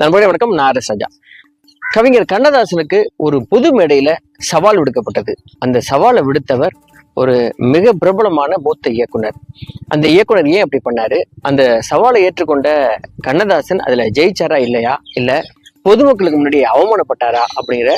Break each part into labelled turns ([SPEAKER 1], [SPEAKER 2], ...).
[SPEAKER 1] நண்பர்களே வணக்கம். நான் சஜா கவிஞர் கண்ணதாசனுக்கு ஒரு பொது மேடையில சவால் விடுக்கப்பட்டது. அந்த சவாலை விடுத்தவர் ஒரு மிக பிரபலமான மூத்த இயக்குனர். அந்த இயக்குனர் ஏன் அப்படி பண்ணாரு? அந்த சவாலை ஏற்றுக்கொண்ட கண்ணதாசன் அதுல ஜெயிச்சாரா இல்லையா? இல்ல பொதுமக்களுக்கு முன்னாடி அவமானப்பட்டாரா அப்படிங்கிற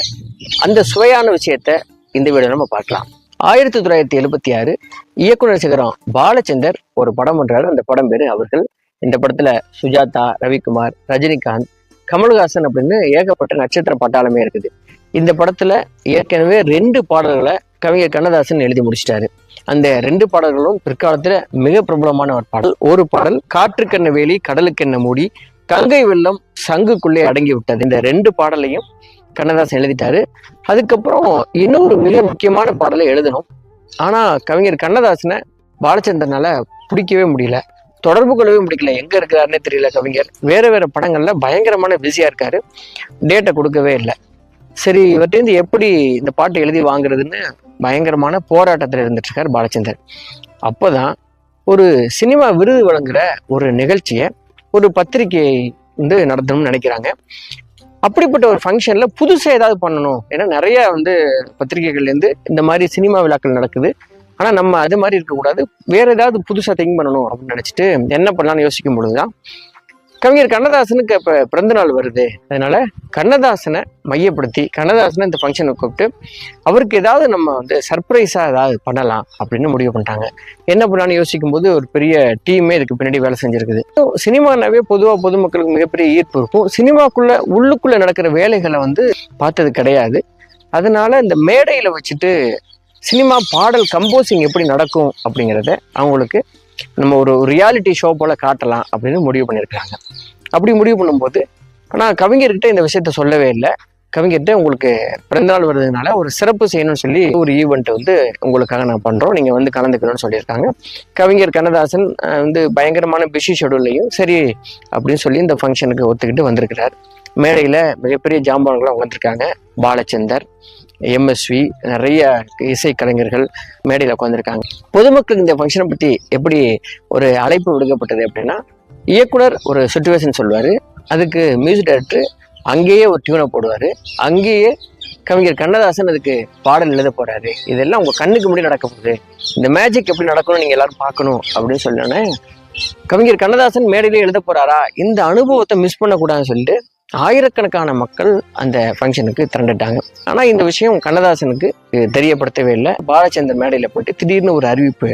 [SPEAKER 1] அந்த சுவையான விஷயத்த இந்த வீடியோ நம்ம பார்க்கலாம். ஆயிரத்தி தொள்ளாயிரத்தி எழுபத்தி ஆறு இயக்குனர் சிகரம் பாலச்சந்தர் ஒரு படம் பண்றாரு. அந்த படம் பேரு அவர்கள். இந்த படத்துல சுஜாதா ரவிக்குமார் ரஜினிகாந்த் கமல்ஹாசன் அப்படின்னு ஏகப்பட்ட நட்சத்திர பட்டாளமே இருக்குது. இந்த படத்துல ஏற்கனவே ரெண்டு பாடல்களை கவிஞர் கண்ணதாசன் எழுதி முடிச்சிட்டாரு. அந்த ரெண்டு பாடல்களும் பிற்காலத்துல மிக பிரபலமான ஒரு பாடல். ஒரு பாடல் காற்றுக்கென்ன வேலி கடலுக்கென்ன மூடி கங்கை வெள்ளம் சங்குக்குள்ளே அடங்கி விட்டது. இந்த ரெண்டு பாடலையும் கண்ணதாசன் எழுதிட்டாரு. அதுக்கப்புறம் இன்னொரு மிக முக்கியமான பாடலை எழுதணும். ஆனா கவிஞர் கண்ணதாசனை பாலச்சந்திரனால பிடிக்கவே முடியல. தொடர்பு கொள்ளவே முடியல. எங்க இருக்கிறாருன்னே தெரியல கவிஞர். வேற வேற படங்கள்ல பயங்கரமான பிஸியா இருக்காரு. டேட்டை கொடுக்கவே இல்லை. சரி இவர்கிட்ட எப்படி இந்த பாட்டு எழுதி வாங்குறதுன்னு பயங்கரமான போராட்டத்தில் இருந்துட்டு இருக்காரு பாலச்சந்தர். அப்போதான் ஒரு சினிமா விருது வழங்குற ஒரு நிகழ்ச்சியை ஒரு பத்திரிகை வந்து நடத்தணும்னு நினைக்கிறாங்க. அப்படிப்பட்ட ஒரு ஃபங்க்ஷனில் புதுசாக ஏதாவது பண்ணணும். ஏன்னா நிறைய வந்து பத்திரிகைகள்லேருந்து இந்த மாதிரி சினிமா விழாக்கள் நடக்குது. ஆனால் நம்ம அது மாதிரி இருக்கக்கூடாது. வேறு ஏதாவது புதுசாக திங்க் பண்ணணும் அப்படின்னு நினச்சிட்டு என்ன பண்ணலாம்னு யோசிக்கும் பொழுதுதான் கவிஞர் கண்ணதாசனுக்கு இப்போ பிறந்த நாள் வருது. அதனால் கண்ணதாசனை மையப்படுத்தி கண்ணதாசனை இந்த ஃபங்க்ஷனை கூப்பிட்டு அவருக்கு ஏதாவது நம்ம வந்து சர்ப்ரைஸாக ஏதாவது பண்ணலாம் அப்படின்னு முடிவு பண்ணிட்டாங்க. என்ன பண்ணலான்னு யோசிக்கும் போது ஒரு பெரிய டீமே இதுக்கு பின்னாடி வேலை செஞ்சிருக்குது. சினிமானாவே பொதுவாக பொதுமக்களுக்கு மிகப்பெரிய ஈர்ப்பு இருக்கும். சினிமாக்குள்ளே உள்ளுக்குள்ளே நடக்கிற வேலைகளை வந்து பார்த்தது கிடையாது. அதனால இந்த மேடையில் வச்சுட்டு சினிமா பாடல் கம்போசிங் எப்படி நடக்கும் அப்படிங்கிறத அவங்களுக்கு நம்ம ஒரு ரியாலிட்டி ஷோ போல் காட்டலாம் அப்படின்னு முடிவு பண்ணியிருக்காங்க அப்படி முடிவு பண்ணும்போது ஆனால் கவிஞர்கிட்ட இந்த விஷயத்த சொல்லவே இல்லை. கவிஞர்கிட்ட உங்களுக்கு பிறந்தநாள் வருதுனால ஒரு சிறப்பு செய்யணும்னு சொல்லி ஒரு ஈவெண்ட் வந்து உங்களுக்காக நான் பண்ணுறோம் நீங்கள் வந்து கலந்துக்கணும்னு சொல்லியிருக்காங்க. கவிஞர் கண்ணதாசன் வந்து பயங்கரமான பிஸி ஷெடியூல்லையும் சரி அப்படின்னு சொல்லி இந்த ஃபங்க்ஷனுக்கு ஒத்துக்கிட்டு வந்திருக்கிறார். மேடையில் மிகப்பெரிய ஜாம்பான்களாக வந்திருக்காங்க பாலச்சந்தர் எம்எஸ்வி நிறைய இசை கலைஞர்கள் மேடையில் உட்காந்துருக்காங்க பொதுமக்களுக்கு இந்த ஃபங்க்ஷனை பற்றி எப்படி ஒரு அழைப்பு விடுக்கப்பட்டது அப்படின்னா இயக்குனர் ஒரு சுச்சுவேஷன் சொல்லுவார். அதுக்கு மியூசிக் டைரக்டர் அங்கேயே ஒரு டியூனை போடுவார். அங்கேயே கவிஞர் கண்ணதாசன் அதுக்கு பாடல் எழுத போகிறாரு இதெல்லாம் உங்கள் கண்ணுக்கு முன்னாடி நடக்க போகுது. இந்த மேஜிக் எப்படி நடக்கணும் நீங்கள் எல்லோரும் பார்க்கணும் அப்படின்னு சொன்னோன்னே கவிஞர் கண்ணதாசன் மேடையிலே எழுத போகிறாரா இந்த அனுபவத்தை மிஸ் பண்ணக்கூடாதுன்னு சொல்லிட்டு ஆயிரக்கணக்கான மக்கள் அந்த ஃபங்க்ஷனுக்கு திரண்டுட்டாங்க. ஆனால் இந்த விஷயம் கண்ணதாசனுக்கு தெரியப்படுத்தவே இல்லை. பாலச்சந்தர் மேடையில் போயிட்டு திடீர்னு ஒரு அறிவிப்பு.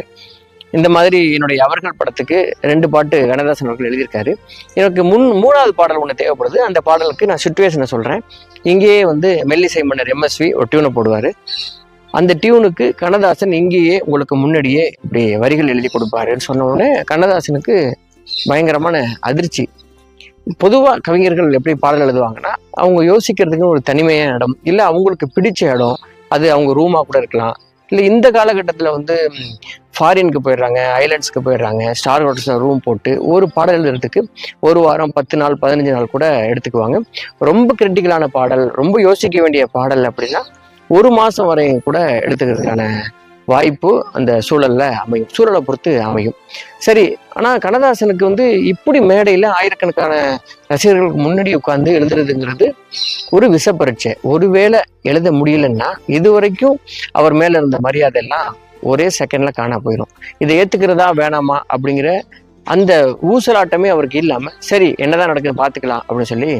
[SPEAKER 1] இந்த மாதிரி என்னுடைய அவர்கள் படத்துக்கு ரெண்டு பாட்டு கண்ணதாசன் அவர்கள் எழுதியிருக்காரு. எனக்கு முன் மூணாவது பாடல் ஒன்று தேவைப்படுது. அந்த பாடலுக்கு நான் சுச்சுவேஷனை சொல்கிறேன் இங்கேயே வந்து மெல்லிசை மன்னர் எம்எஸ்வி ஒரு டியூனை போடுவார். அந்த டியூனுக்கு கண்ணதாசன் இங்கேயே உங்களுக்கு முன்னாடியே இப்படி வரிகள் எழுதி கொடுப்பாருன்னு சொன்ன உடனே கண்ணதாசனுக்கு பயங்கரமான அதிர்ச்சி. பொதுவாக கவிஞர்கள் எப்படி பாடல் எழுதுவாங்கன்னா அவங்க யோசிக்கிறதுக்கு ஒரு தனிமையான இடம் இல்லை அவங்களுக்கு பிடிச்ச இடம் அது அவங்க ரூமாக கூட இருக்கலாம். இல்லை இந்த காலகட்டத்தில் வந்து ஃபாரினுக்கு போயிடுறாங்க ஐலண்ட்ஸ்க்கு போயிடுறாங்க ஸ்டார் ஹோட்டல்ஸில் ரூம் போட்டு ஒரு பாடல் எழுதுறதுக்கு ஒரு வாரம் பத்து நாள் பதினஞ்சு நாள் கூட எடுத்துக்குவாங்க. ரொம்ப கிரிட்டிக்கலான பாடல் ரொம்ப யோசிக்க வேண்டிய பாடல் அப்படின்னா ஒரு மாதம் வரையும் கூட எடுத்துக்கிறதுக்கான வாய்ப்பு அந்த சூழலில் அமையும். சூழலை பொறுத்து அமையும். சரி ஆனால் கண்ணதாசனுக்கு வந்து இப்படி மேடையில் ஆயிரக்கணக்கான ரசிகர்களுக்கு முன்னாடி உட்கார்ந்து எழுதுறதுங்கிறது ஒரு விஷப்பரீட்சை ஒருவேளை எழுத முடியலன்னா இது வரைக்கும் அவர் மேலே இருந்த மரியாதை எல்லாம் ஒரே செகண்டில் காணா போயிடும் இதை ஏற்றுக்கிறதா வேணாமா அப்படிங்கிற அந்த ஊசலாட்டமே அவருக்கு இல்லாமல் சரி என்னதான் நடக்குது பார்த்துக்கலாம் அப்படின்னு சொல்லி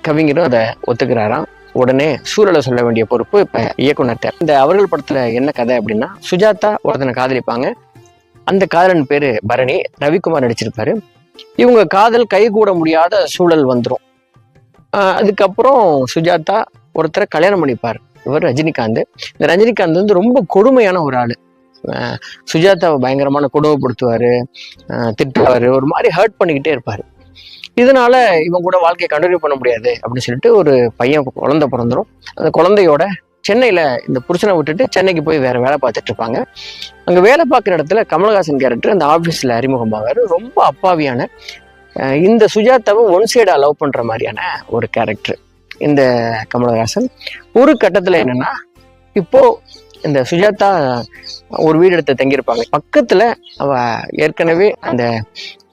[SPEAKER 1] கவிஞரும் அதை ஒத்துக்கிறாராம். உடனே சூழலை சொல்ல வேண்டிய பொறுப்பு இப்ப இயக்குனர்கிட்ட இந்த அவர்கள் படத்துல என்ன கதை அப்படின்னா சுஜாதா ஒருத்தனை காதலிப்பாங்க. அந்த காதலன் பேரு பரணி. ரவிக்குமார் நடிச்சிருப்பாரு. இவங்க காதல் கைகூட முடியாத சூழல் வந்துடும் அதுக்கப்புறம் சுஜாதா ஒருத்தரை கல்யாணம் பண்ணிப்பார். இவர் ரஜினிகாந்த். இந்த ரஜினிகாந்த் வந்து ரொம்ப கொடுமையான ஒரு ஆள். சுஜாதாவை பயங்கரமான கொடுமைப்படுத்துவார். திட்டுவார். ஒரு மாதிரி ஹர்ட் பண்ணிக்கிட்டே இருப்பார். இதனால இவன் கூட வாழ்க்கையை கண்டினியூ பண்ண முடியாது அப்படின்னு சொல்லிட்டு ஒரு பையன் குழந்தை பிறந்துரும். அந்த குழந்தையோட சென்னையில் இந்த புருஷனை விட்டுட்டு சென்னைக்கு போய் வேற வேலை பார்த்துட்டு இருப்பாங்க. அங்கே வேலை பார்க்குற இடத்துல கமலஹாசன் கேரக்டர் அந்த ஆஃபீஸில் அறிமுகமாவார் ரொம்ப அப்பாவியான இந்த சுஜாதாவை ஒன் சைடாக லவ் பண்ணுற மாதிரியான ஒரு கேரக்டர் இந்த கமலஹாசன். ஒரு கட்டத்தில் என்னன்னா இப்போ இந்த சுஜாதா ஒரு வீடு எடுத்து தங்கியிருப்பாங்க. பக்கத்துல அவ ஏற்கனவே அந்த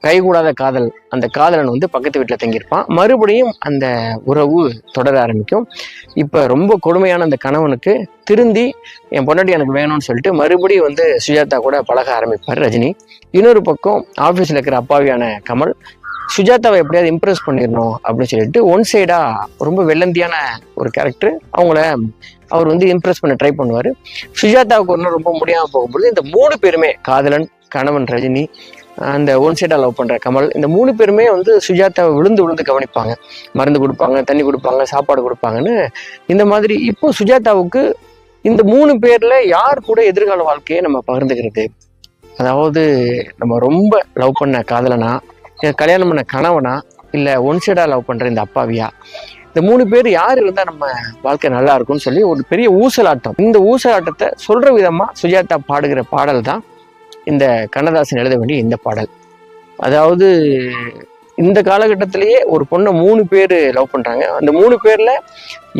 [SPEAKER 1] கைகூடாத காதல் அந்த காதலன் வந்து பக்கத்து வீட்டில் தங்கியிருப்பான். மறுபடியும் அந்த உறவு தொடர ஆரம்பிக்கும். இப்போ ரொம்ப கொடுமையான அந்த கணவனுக்கு திருந்தி என் பொண்டாட்டி எனக்கு வேணும்னு சொல்லிட்டு மறுபடியும் வந்து சுஜாதா கூட பழக ஆரம்பிப்பார் ரஜினி. இன்னொரு பக்கம் ஆஃபீஸில் இருக்கிற அப்பாவியான கமல் சுஜாதாவை எப்படியாவது இம்ப்ரெஸ் பண்ணிடணும் அப்படின்னு சொல்லிட்டு ஒன் சைடாக ரொம்ப வெள்ளந்தியான ஒரு கேரக்டர் அவங்கள அவர் வந்து இம்ப்ரெஸ் பண்ண ட்ரை பண்ணுவார். சுஜாதாவுக்கு ஒன்றும் ரொம்ப முடியாமல் போகும்போது இந்த மூணு பேருமே காதலன் கணவன் ரஜினி அந்த ஒன் சைடாக லவ் பண்ணுற கமல். இந்த மூணு பேருமே வந்து சுஜாதாவை விழுந்து விழுந்து கவனிப்பாங்க. மருந்து கொடுப்பாங்க தண்ணி கொடுப்பாங்க சாப்பாடு கொடுப்பாங்கன்னு. இந்த மாதிரி இப்போ சுஜாதாவுக்கு இந்த மூணு பேரில் யார் கூட எதிர்கால வாழ்க்கையை நம்ம பகிர்ந்துக்கிறது? அதாவது நம்ம ரொம்ப லவ் பண்ண காதலனா கல்யாணம் பண்ண கணவனா இல்லை ஒன் சைடாக லவ் பண்ணுற இந்த அப்பாவியா? இந்த மூணு பேர் யார் இருந்தால் நம்ம வாழ்க்கை நல்லா இருக்கும்னு சொல்லி ஒரு பெரிய ஊசலாட்டம். இந்த ஊசலாட்டத்தை சொல்கிற விதமாக சுஜாதா பாடுகிற பாடல் தான் இந்த கண்ணதாசன் எழுத வேண்டிய இந்த பாடல். அதாவது இந்த காலகட்டத்திலேயே ஒரு பொண்ணை மூணு பேர் லவ் பண்ணுறாங்க அந்த மூணு பேரில்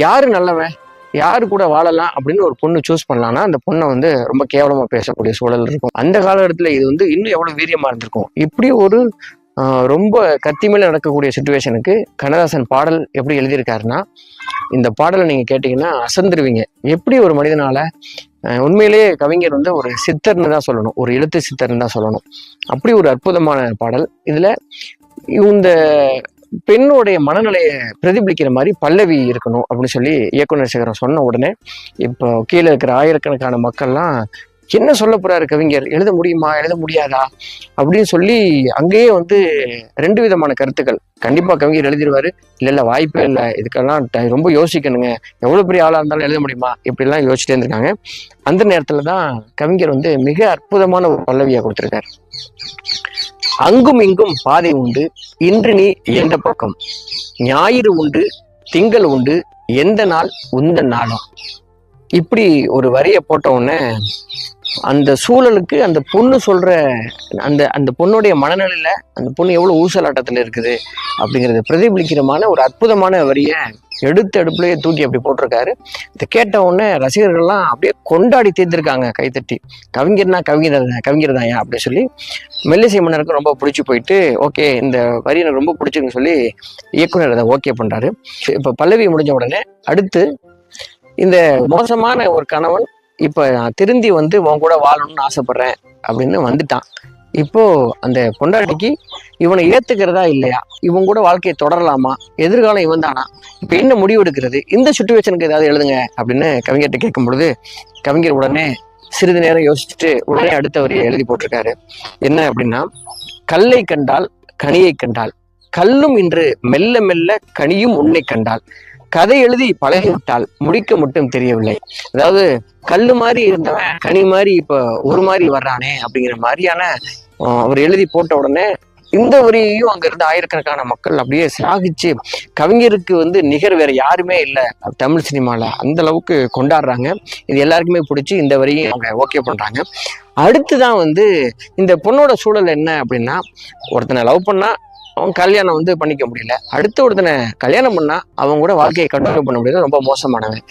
[SPEAKER 1] யார் நல்லவன்? யாரு கூட வாழலாம் அப்படின்னு ஒரு பொண்ணு சூஸ் பண்ணலாம்னா அந்த பொண்ணை வந்து ரொம்ப கேவலமாக பேசக்கூடிய சூழல் இருக்கும். அந்த காலகட்டத்தில் இது வந்து இன்னும் எவ்வளோ வீரியமாக இருந்திருக்கும்? இப்படி ஒரு ரொம்ப கத்தி மேலே நடக்கக்கூடிய சுச்சுவேஷனுக்கு கண்ணதாசன் பாடல் எப்படி எழுதியிருக்காருன்னா இந்த பாடலை நீங்கள் கேட்டிங்கன்னா அசந்துருவீங்க. எப்படி ஒரு மனிதனால் உண்மையிலேயே கவிஞர் வந்து ஒரு சித்தர்னு தான் சொல்லணும். ஒரு எழுத்து சித்தர்னு தான் சொல்லணும். அப்படி ஒரு அற்புதமான பாடல். இதில் இந்த பெண்ணுடைய மனநிலையை பிரதிபலிக்கிற மாதிரி பல்லவி இருக்கணும் அப்படின்னு சொல்லி இயக்குனர் சேகரம் சொன்ன உடனே இப்போ கீழே இருக்கிற ஆயிரக்கணக்கான மக்கள்லாம் என்ன சொல்ல போறாரு கவிஞர்? எழுத முடியுமா? எழுத முடியாதா? அப்படின்னு சொல்லி அங்கேயே வந்து ரெண்டு விதமான கருத்துக்கள். கண்டிப்பா கவிஞர் எழுதிடுவாரு இல்ல இல்ல வாய்ப்பே இல்லை. இதுக்கெல்லாம் ரொம்ப யோசிக்கணுங்க. எவ்வளவு பெரிய ஆளா இருந்தாலும் எழுத முடியுமா? இப்படிலாம் யோசிச்சுட்டே இருந்திருக்காங்க. அந்த நேரத்துல தான் கவிஞர் வந்து மிக அற்புதமான ஒரு பல்லவியா கொடுத்திருக்காரு. அங்கும் இங்கும் பாதை உண்டு. இன்று நீ எந்த பக்கம். ஞாயிறு உண்டு திங்கள் உண்டு. எந்த நாள்? உந்த நாளும். இப்படி ஒரு வரியை போட்ட உடனே அந்த சூழலுக்கு அந்த பொண்ணு சொல்கிற அந்த அந்த பொண்ணுடைய மனநிலையில் அந்த பொண்ணு எவ்வளோ ஊசலாட்டத்தில் இருக்குது அப்படிங்கிறத பிரதிபலிக்கிறமான ஒரு அற்புதமான வரியை எடுத்து அடுப்புலயே தூக்கி அப்படி போட்டிருக்காரு. இதை கேட்ட உடனே ரசிகர்கள்லாம் அப்படியே கொண்டாடி தீர்த்திருக்காங்க கைத்தட்டி கவிஞர்னா கவிஞர் கவிஞர் தான் அப்படின்னு சொல்லி மெல்லிசை மன்னருக்கு ரொம்ப பிடிச்சி போயிட்டு ஓகே இந்த வரி எனக்கு ரொம்ப பிடிச்சிருக்குன்னு சொல்லி இயக்குனர் அதை ஓகே பண்ணுறாரு இப்போ பல்லவி முடிஞ்ச உடனே அடுத்து இந்த மோசமான ஒரு கணவன் இப்போ நான் திருந்தி வந்து உன் கூட வாழணும்னு ஆசைப்படுறேன் அப்படின்னு வந்துட்டான். இப்போ அந்த பொண்டாட்டிக்கு இவனை ஏத்துக்கிறதா இல்லையா? இவன் கூட வாழ்க்கையை தொடரலாமா? எதிர்காலம் இவன் தானா? இப்போ என்ன முடிவு எடுக்கிறது? இந்த சுச்சுவேஷனுக்கு ஏதாவது எழுதுங்க அப்படின்னு கவிஞர்கிட்ட கேட்கும் பொழுது கவிஞர் உடனே சிறிது நேரம் யோசிச்சுட்டு உடனே அடுத்த எழுதி போட்டிருக்காரு. என்ன அப்படின்னா கல்லை கண்டால் கனியை கண்டால் கல்லும் இன்று மெல்ல மெல்ல கனியும் உன்னை கண்டால் கதை எழுதி பழகிவிட்டால் முடிக்க மட்டும் தெரியவில்லை. அதாவது கல்லு மாதிரி இருந்தவன் கனி மாதிரி இப்ப ஒரு மாதிரி வர்றானே அப்படிங்கிற மாதிரியான அவர் எழுதி போட்ட உடனே இந்த வரியையும் அங்கிருந்து ஆயிரக்கணக்கான மக்கள் அப்படியே சிராகிச்சு கவிஞருக்கு வந்து நிகர் வேற யாருமே இல்லை தமிழ் சினிமாவில் அந்த அளவுக்கு கொண்டாடுறாங்க. இது எல்லாருக்குமே பிடிச்சி இந்த வரியும் அவங்க ஓகே பண்றாங்க. அடுத்துதான் வந்து இந்த பொண்ணோட சூழல் என்ன அப்படின்னா ஒருத்தனை லவ் பண்ணா அவன் கல்யாணம் வந்து பண்ணிக்க முடியல. அடுத்த ஒருத்தனை கல்யாணம் பண்ணா அவங்க கூட வாழ்க்கையை கண்ட்ரோல் பண்ண முடியல ரொம்ப மோசமானவன்.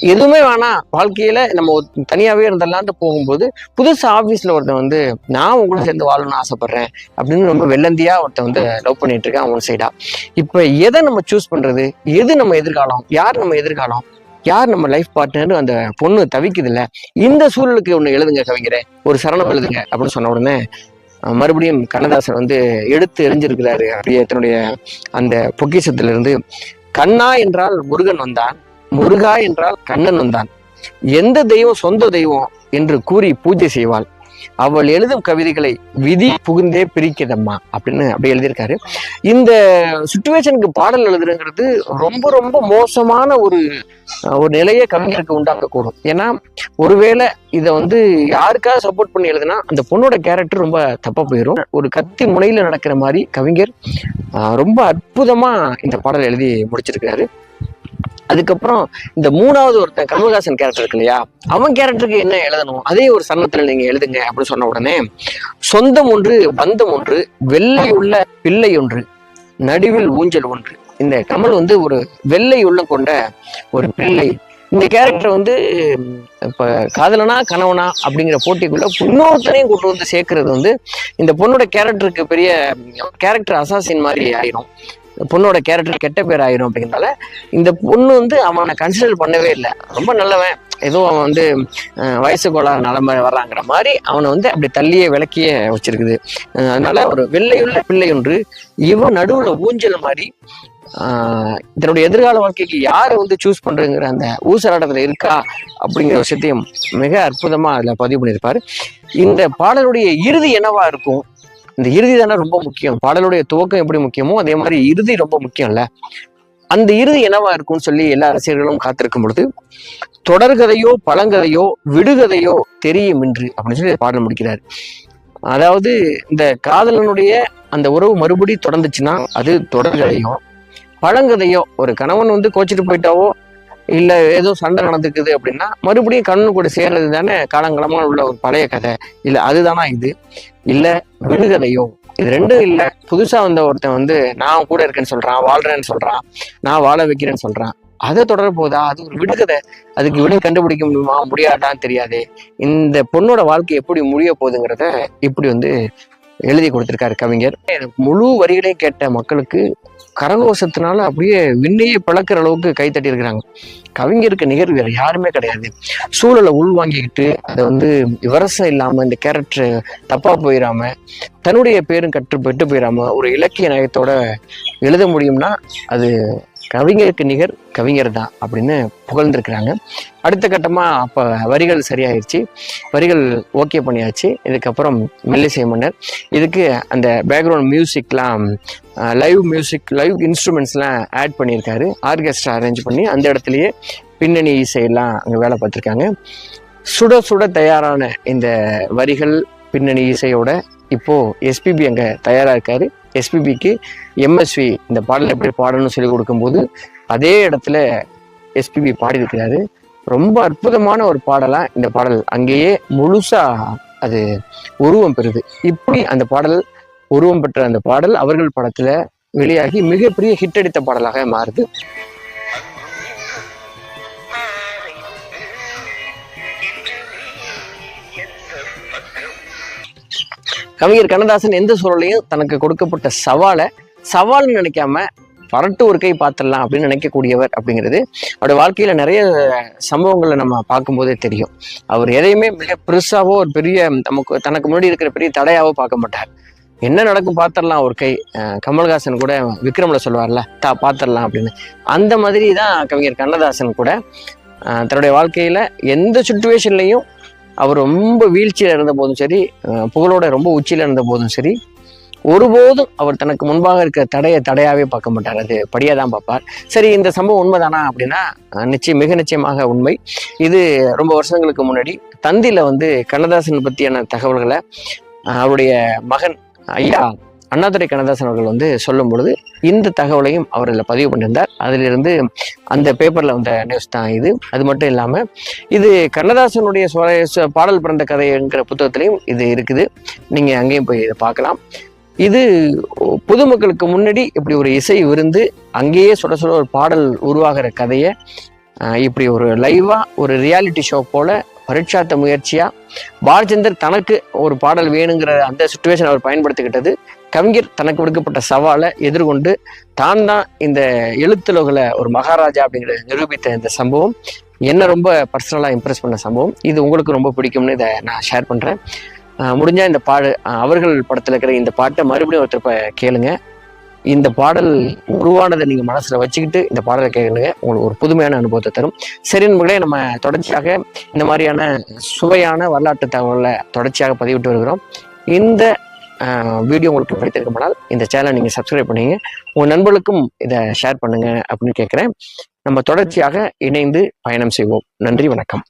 [SPEAKER 1] எதுவுமே வேணாம் வாழ்க்கையில நம்ம தனியாவே இருந்தலான்ட்டு போகும்போது புதுசா ஆபீஸ்ல ஒருத்தன் வந்து நான் உங்களை சேர்ந்து வாழணும்னு ஆசைப்படுறேன் அப்படின்னு ரொம்ப வெள்ளந்தியா ஒருத்தன் வந்து லவ் பண்ணிட்டு இருக்கான் அவன் சைடா இப்ப எதை நம்ம சூஸ் பண்றது? எது நம்ம எதிர்காலம்? யார் நம்ம எதிர்காலம்? யார் நம்ம லைஃப் பார்ட்னர் அந்த பொண்ணு தவிக்குது இல்ல இந்த சூழலுக்கு ஒண்ணு எழுதுங்க கவிஞரே. ஒரு சரணம் எழுதுங்க அப்படின்னு சொன்ன உடனே மறுபடியும் கண்ணதாசன் வந்து எடுத்து எரிஞ்சிருக்கிறாரு அப்படியே தன்னுடைய அந்த பொக்கிஷத்திலிருந்து கண்ணா என்றால் முருகன் வந்தான் முருகா என்றால் கண்ணன் வந்தான். எந்த தெய்வம் சொந்த தெய்வம்? என்று கூறி பூஜை செய்வாள். அவள் எழுதும் கவிதைகளை விதி புகுந்தே பிரிக்கிறம்மா அப்படின்னு அப்படி எழுதியிருக்காரு. இந்த சுச்சுவேஷனுக்கு பாடல் எழுதுறங்கிறது ரொம்ப ரொம்ப மோசமான ஒரு ஒரு நிலையை கவிஞருக்கு உண்டாக்கக்கூடும். ஏன்னா ஒருவேளை இதை வந்து யாருக்காக சப்போர்ட் பண்ணி எழுதுனா அந்த பொண்ணோட கேரக்டர் ரொம்ப தப்பா போயிடும் ஒரு கத்தி முனையில நடக்கிற மாதிரி கவிஞர் ரொம்ப அற்புதமா இந்த பாடல் எழுதி முடிச்சிருக்காரு அதுக்கப்புறம் இந்த மூணாவது ஒருத்தன் கமல்ஹாசன் கேரக்டர் இருக்கு இல்லையா? அவன் கேரக்டருக்கு என்ன எழுதணும்? அதே ஒரு சரணத்துல நீங்க எழுதுங்க அப்படின்னு சொன்ன உடனே சொந்தம் ஒன்று பந்தம் ஒன்று வெள்ளை உள்ள பிள்ளை ஒன்று நடுவில் ஊஞ்சல் ஒன்று. இந்த கமல் வந்து ஒரு வெள்ளை உள்ளம் கொண்ட ஒரு பிள்ளை. இந்த கேரக்டர் வந்து இப்போ காதலனா கணவனா அப்படிங்கிற போட்டிக்குள்ள இன்னொருத்தனையும் கொண்டு வந்து சேர்க்கறது வந்து இந்த பொண்ணோட கேரக்டருக்கு பெரிய கேரக்டர் அசாசின் மாதிரி ஆயிரும். இந்த பொண்ணோட கேரக்டர் கெட்ட பேர் ஆயிரும் அப்படிங்கிறதால இந்த பொண்ணு வந்து அவனை கன்சிடர் பண்ணவே இல்லை. ரொம்ப நல்லவன். ஏதோ அவன் வந்து வயசு கோளாறு நிலம வர்றாங்கிற மாதிரி அவனை வந்து அப்படி தள்ளியே விளக்கியே வச்சிருக்குது. அதனால ஒரு வெள்ளையுள்ள பிள்ளை ஒன்று இவன் நடுவில் ஊஞ்சல் மாதிரி இதனுடைய தன்னுடைய எதிர்கால வாழ்க்கைக்கு யாரை வந்து சூஸ் பண்றதுங்கிற அந்த ஊசலாட்டத்துல இருக்கா அப்படிங்கிற விஷயத்தையும் மிக அற்புதமாக அதில் பதிவு பண்ணியிருப்பார். இந்த பாடலுடைய இறுதி என்னவா இருக்கும்? இந்த இறுதி தானே ரொம்ப முக்கியம். பாடலுடைய துவக்கம் எப்படி முக்கியமோ அதே மாதிரி இறுதி ரொம்ப முக்கியம்ல. அந்த இறுதி என்னவா இருக்கும்னு சொல்லி எல்லா ரசிகர்களும் காத்திருக்கும் பொழுது தொடர்கதையோ பழங்கதையோ விடுகதையோ தெரியும் என்று அப்படின்னு சொல்லி பாடல் முடிக்கிறார். அதாவது இந்த காதலனுடைய அந்த உறவு மறுபடி தொடர்ந்துச்சுன்னா அது தொடர்கதையோ பழங்கதையோ ஒரு கணவன் வந்து கோச்சிட்டு போயிட்டாவோ இல்ல ஏதோ சண்டை நடந்துக்குது அப்படின்னா மறுபடியும் கண்ணு கூட சேர்றது தானே? காலங்காலமா உள்ள ஒரு பழைய கதை. இல்ல அதுதானா இது? இல்ல விடுகதையோ? இது ரெண்டும் இல்ல. புதுசா வந்த ஒருத்தன் வந்து நான் கூட இருக்கேன்னு சொல்றான் வாழ்றேன்னு சொல்றான் நான் வாழ வைக்கிறேன்னு சொல்றான். அதை தொடர போதா அது ஒரு விடுகதை. அதுக்கு விடை கண்டுபிடிக்க முடியுமா? முடியாதான்னு தெரியாது. இந்த பொண்ணோட வாழ்க்கை எப்படி முடிய போகுதுங்கிறத இப்படி வந்து எழுதி கொடுத்திருக்காரு கவிஞர். முழு வரிகளையும் கேட்ட மக்களுக்கு கரகோஷத்தினால அப்படியே விண்ணையே பிளக்கிற அளவுக்கு கைத்தட்டி இருக்கிறாங்க கவிஞருக்கு நிகர் வேறு யாருமே கிடையாது. சூழலை உள்வாங்கிக்கிட்டு அதை வந்து விவரசம் இல்லாமல் இந்த கேரக்டர் தப்பாக போயிடாம தன்னுடைய பேரும் கற்று பெற்று போயிடாம ஒரு இலக்கிய நயத்தோட எழுத முடியும்னா அது கவிஞருக்கு நிகர் கவிஞர் தான் அப்படின்னு புகழ்ந்துருக்கிறாங்க. அடுத்த கட்டமாக அப்போ வரிகள் சரியாயிருச்சு. வரிகள் ஓகே பண்ணியாச்சு. இதுக்கப்புறம் மெல்லிசை மன்னர் இதுக்கு அந்த பேக்ரவுண்ட் மியூசிக்லாம் லைவ் மியூசிக் லைவ் இன்ஸ்ட்ருமெண்ட்ஸ்லாம் ஆட் பண்ணியிருக்காரு. ஆர்கெஸ்ட்ரா அரேஞ்ச் பண்ணி அந்த இடத்துலையே பின்னணி இசையெல்லாம் அங்கே வேலை பார்த்துருக்காங்க. சுட சுட தயாரான இந்த வரிகள் பின்னணி இசையோட இப்போது எஸ்பிபி அங்கே தயாராக இருக்காரு. எஸ்பிபிக்கு எம்எஸ்வி இந்த பாடல் எப்படி பாடணும்னு சொல்லி கொடுக்கும்போது அதே இடத்துல எஸ்பிபி பாடியிருக்கிறாரு. ரொம்ப அற்புதமான ஒரு பாடலா இந்த பாடல். அங்கேயே முழுசா அது உருவம் பெறுது. இப்படி அந்த பாடல் உருவம் பெற்ற அந்த பாடல் அவர்கள் படத்துல வெளியாகி மிகப்பெரிய ஹிட் அடித்த பாடலாக மாறுது. கவிஞர் கண்ணதாசன் எந்த சூழலையும் தனக்கு கொடுக்கப்பட்ட சவாலை சவால்னு நினைக்காம பரட்டு ஒரு கை பார்த்துடலாம் அப்படின்னு நினைக்கக்கூடியவர் அப்படிங்கிறது அவருடைய வாழ்க்கையில் நிறைய சம்பவங்களை நம்ம பார்க்கும்போதே தெரியும். அவர் எதையுமே மிக பெருசாவோ ஒரு பெரிய நமக்கு தனக்கு முன்னாடி இருக்கிற பெரிய தடையாவோ பார்க்க மாட்டார். என்ன நடக்கும் பார்த்துடலாம் ஒரு கை. கமல்ஹாசன் கூட விக்ரமில் சொல்லுவார்ல தா பார்த்துடலாம் அப்படின்னு. அந்த மாதிரி தான் கவிஞர் கண்ணதாசன் கூட தன்னுடைய வாழ்க்கையில் எந்த சுச்சுவேஷன்லையும் அவர் ரொம்ப வீழ்ச்சியில் இருந்த போதும் சரி புகழோட ரொம்ப உச்சியில் இருந்த போதும் சரி ஒருபோதும் அவர் தனக்கு முன்பாக இருக்கிற தடையை தடையாகவே பார்க்க மாட்டார். அது படியாக தான் பார்ப்பார். சரி இந்த சம்பவம் உண்மைதானா அப்படின்னா நிச்சயம் மிக நிச்சயமாக உண்மை. இது ரொம்ப வருஷங்களுக்கு முன்னாடி தந்தியில் வந்து கண்ணதாசன் பற்றியான தகவல்களை அவருடைய மகன் ஐயா அண்ணாதுரை கண்ணதாசன் அவர்கள் வந்து சொல்லும் பொழுது இந்த தகவலையும் அவர் இதில் பதிவு பண்ணியிருந்தார். அதிலிருந்து அந்த பேப்பரில் வந்த நியூஸ் தான் இது. அது மட்டும் இல்லாமல் இது கண்ணதாசனுடைய சுவர- பாடல் பிறந்த கதைங்கிற புத்தகத்திலையும் இது இருக்குது. நீங்கள் அங்கேயும் போய் இதை பார்க்கலாம். இது பொதுமக்களுக்கு முன்னாடி இப்படி ஒரு இசை விருந்து அங்கேயே சுட சுட ஒரு பாடல் உருவாகிற கதையை இப்படி ஒரு லைவாக ஒரு ரியாலிட்டி ஷோ போல பரீட்சார்த்த முயற்சியா? பாலச்சந்தர் தனக்கு ஒரு பாடல் வேணுங்கிற அந்த சுச்சுவேஷன் அவர் பயன்படுத்திக்கிட்டது. கவிஞர் தனக்கு விடுக்கப்பட்ட சவாலை எதிர்கொண்டு தான் தான் இந்த எழுத்துலகில் ஒரு மகாராஜா அப்படிங்கிற நிரூபித்த இந்த சம்பவம் என்ன ரொம்ப பர்சனலாக இம்ப்ரெஸ் பண்ண சம்பவம். இது உங்களுக்கு ரொம்ப பிடிக்கும்னு இதை நான் ஷேர் பண்ணுறேன் முடிஞ்சால் இந்த பாடு அவர்கள் படத்தில் இருக்கிற இந்த பாட்டை மறுபடியும் ஒருத்தர் இப்ப கேளுங்க. இந்த பாடல் உருவானதை நீங்கள் மனசில் வச்சுக்கிட்டு இந்த பாடலை கேட்குங்க உங்களுக்கு ஒரு புதுமையான அனுபவத்தை தரும். சரி நண்பர்களே நம்ம தொடர்ச்சியாக இந்த மாதிரியான சுவையான வரலாற்று தகவலை தொடர்ச்சியாக பதிவிட்டு வருகிறோம். இந்த வீடியோ உங்களுக்கு பிடித்திருக்குமானால் இந்த சேனலை நீங்கள் சப்ஸ்கிரைப் பண்ணுங்க. உங்கள் நண்பர்களுக்கும் இதை ஷேர் பண்ணுங்க அப்படின்னு கேட்குறேன். நம்ம தொடர்ச்சியாக இணைந்து பயணம் செய்வோம். நன்றி வணக்கம்.